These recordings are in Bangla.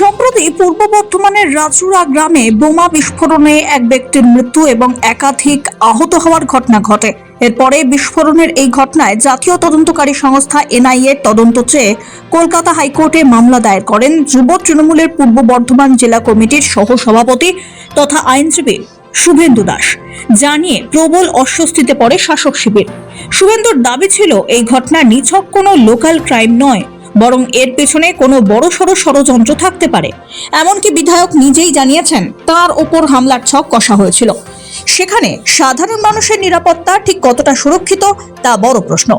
সম্প্রতি পূর্ব বর্ধমানের রাজুরা গ্রামে বোমা বিস্ফোরণে এক ব্যক্তির মৃত্যু এবং একাধিক আহত হওয়ার ঘটনা ঘটে। এরপরে বিস্ফোরণের এই ঘটনায় জাতীয় তদন্তকারী সংস্থা এনআইএ তদন্ত চেয়ে কলকাতা হাইকোর্টে মামলা দায়ের করেন যুব তৃণমূলের পূর্ব বর্ধমান জেলা কমিটির সহ সভাপতি তথা আইনজীবী শুভেন্দু দাস, জানিয়ে প্রবল অস্বস্তিতে পড়ে শাসক শিবির। শুভেন্দুর দাবি ছিল, এই ঘটনা নিছক কোনো লোকাল ক্রাইম নয়। বরং এর পেছনে কোনো বড় সড়ো ষড়যন্ত্র থাকতে পারে। এমনকি বিধায়ক নিজেই জানিয়েছেন, তার ওপর হামলার ছক কষা হয়েছিল। সেখানে সাধারণ মানুষের নিরাপত্তা ঠিক কতটা সুরক্ষিত, তা বড় প্রশ্ন।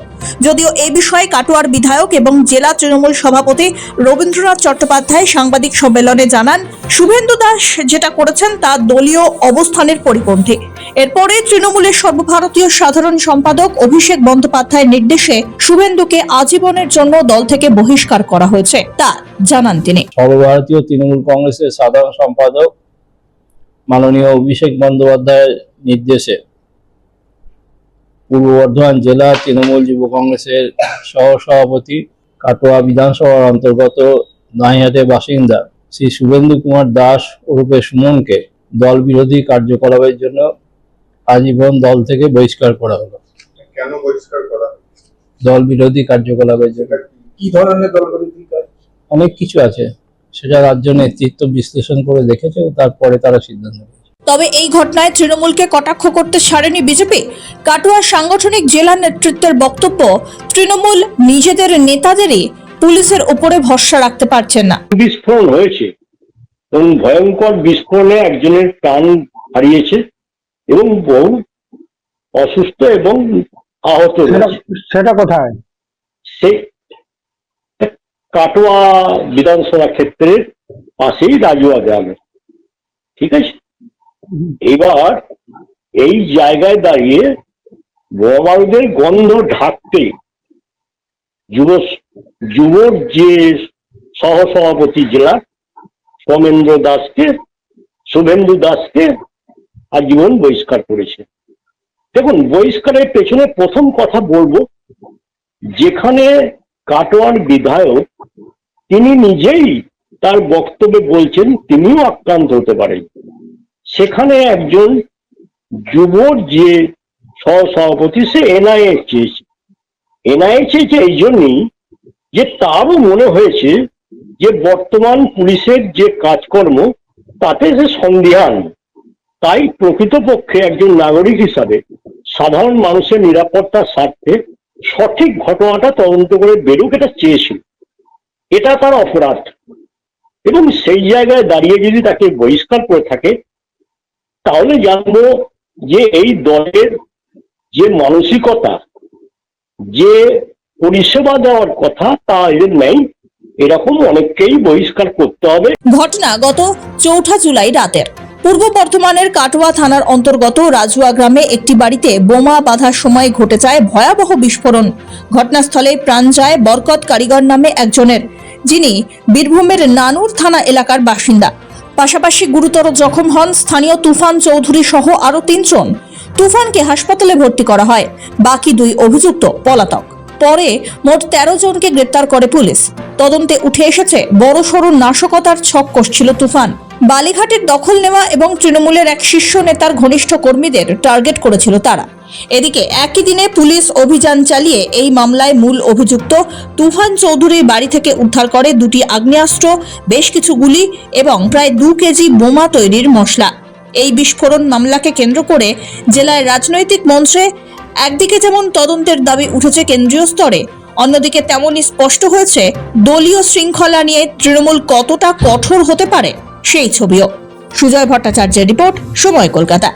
যদিও এই বিষয়ে কাটোয়ার বিধায়ক এবং জেলা তৃণমূল সভাপতি রবীন্দ্রনাথ চট্টোপাধ্যায় সাংবাদিক সম্মেলনে জানান, শুভেন্দু দাস যেটা করেছেন তা দলীয় অবস্থানের পরিপন্থী। এরপরে তৃণমূলের সর্বভারতীয় সাধারণ সম্পাদক অভিষেক বন্দ্যোপাধ্যায়ের নির্দেশে শুভেন্দুকে আজীবনের জন্য দল থেকে বহিষ্কার করা হয়েছে, তা জানান তিনি। সর্বভারতীয় তৃণমূল কংগ্রেসের সাধারণ সম্পাদক মাননীয় অভিষেক বন্দ্যোপাধ্যায়ের নির্দেশে পূর্ব বর্ধমান জেলা তৃণমূল যুব কংগ্রেসের সহ সভাপতি কাটোয়া বিধানসভার অন্তর্গত দাঁইহাটের বাসিন্দা শ্রী শুভেন্দু কুমার দাস ওরূপে সুমনকে দল বিরোধী কার্যকলাপের জন্য আজীবন দল থেকে বহিষ্কার করা হলো। কেন বহিষ্কার করা দল বিরোধী কার্যকলাপের জন্য। কি ধরনের দলবিরোধী কাজ? অনেক কিছু আছে। সেটা রাজ্য নেতৃত্ব বিশ্লেষণ করে দেখেছে তারপরে তারা সিদ্ধান্ত নেবে তবে এই ঘটনায় তৃণমূলকে কটাক্ষ করতে ছাড়েনি বিজেপি। কাটোয়ার সাংগঠনিক জেলা নেতৃত্বের বক্তব্য তৃণমূল নিজেদের নেতাদেরই পুলিশের উপরে ভরসা রাখতে পারছেন না। বিস্ফোরণ হয়েছে এবং ভয়ঙ্কর বিস্ফোরণে একজনের প্রাণ হারিয়েছে এবং বহু অসুস্থ এবং আহত সেটা কোথায়? সেই কাটোয়া বিধানসভা ক্ষেত্রের পাশেই রাজুয়া গ্রামে। ঠিক আছে? এবার এই জায়গায় দাঁড়িয়ে বোমাবারুদের গন্ধ ঢাকতে যুব, যুবর যে সহসভাপতি জেলা, সৌমেন্দ্র দাসকে, শুভেন্দু দাসকে আজীবন বহিষ্কার করেছে। দেখুন, বহিষ্কারের পেছনে প্রথম কথা বলব, যেখানে কাটোয়ার বিধায়ক তিনি নিজেই তার বক্তব্যে বলছেন, তিনিও আক্রান্ত হতে পারেন। সেখানে একজন যুবর যে সহসভাপতি, সে এনআইএ চেয়েছে। এনআইএ চেয়েছে এই জন্যই যে তারও মনে হয়েছে যে বর্তমান পুলিশের যে কাজকর্ম, তাতে সে সন্দেহান। তাই প্রকৃতপক্ষে একজন নাগরিক হিসাবে সাধারণ মানুষের নিরাপত্তার স্বার্থে সঠিক ঘটনাটা তদন্ত করে বেরুক এটা চেয়েছিল। এটা তার অপরাধ। এবং সেই জায়গায় দাঁড়িয়ে যদি তাকে বহিষ্কার করে থাকে, তাহলে জানব যে এই দলের যে মানসিকতা, যে পরিষেবা দেওয়ার কথা, তা এদের নেই। এরকম অনেককেই বহিষ্কার করতে হবে। ঘটনা গত চৌঠা জুলাই রাতের। পূর্ব বর্ধমানের কাটোয়া থানার অন্তর্গত রাজুয়া গ্রামে একটি বাড়িতে বোমা বাঁধার সময় ঘটে যায় ভয়াবহ বিস্ফোরণ। ঘটনাস্থলে প্রাণ যায় বরকত কারিগর নামে একজনের, যিনি বীরভূমের নানুর থানা এলাকার বাসিন্দা। পাশাপাশি গুরুতর জখম হন স্থানীয় তুফান চৌধুরী সহ আরও তিনজন। তুফানকে হাসপাতালে ভর্তি করা হয়। বাকি দুই অভিযুক্ত পলাতক। পরে মোট তেরো জনকে গ্রেপ্তার করে পুলিশ। তদন্তে উঠে এসেছে বড়সড় নাশকতার ছক কষছিল তুফান। বালিঘাটের দখল নেওয়া এবং তৃণমূলের এক শীর্ষ নেতার ঘনিষ্ঠ কর্মীদের টার্গেট করেছিল তারা। এদিকে একই দিনে পুলিশ অভিযান চালিয়ে এই মামলায় মূল অভিযুক্ত তুফান চৌধুরীর বাড়ি থেকে উদ্ধার করে দুটি আগ্নেয়াস্ত্র, বেশ কিছু গুলি এবং প্রায় দু কেজি বোমা তৈরির মশলা। এই বিস্ফোরণ মামলাকে কেন্দ্র করে জেলায় রাজনৈতিক মঞ্চে একদিকে যেমন তদন্তের দাবি উঠেছে কেন্দ্রীয় স্তরে, অন্যদিকে তেমনই স্পষ্ট হয়েছে দলীয় শৃঙ্খলা নিয়ে তৃণমূল কতটা কঠোর হতে পারে। সেই ছবিও। সুজয় ভট্টাচার্যের রিপোর্ট সময় কলকাতা।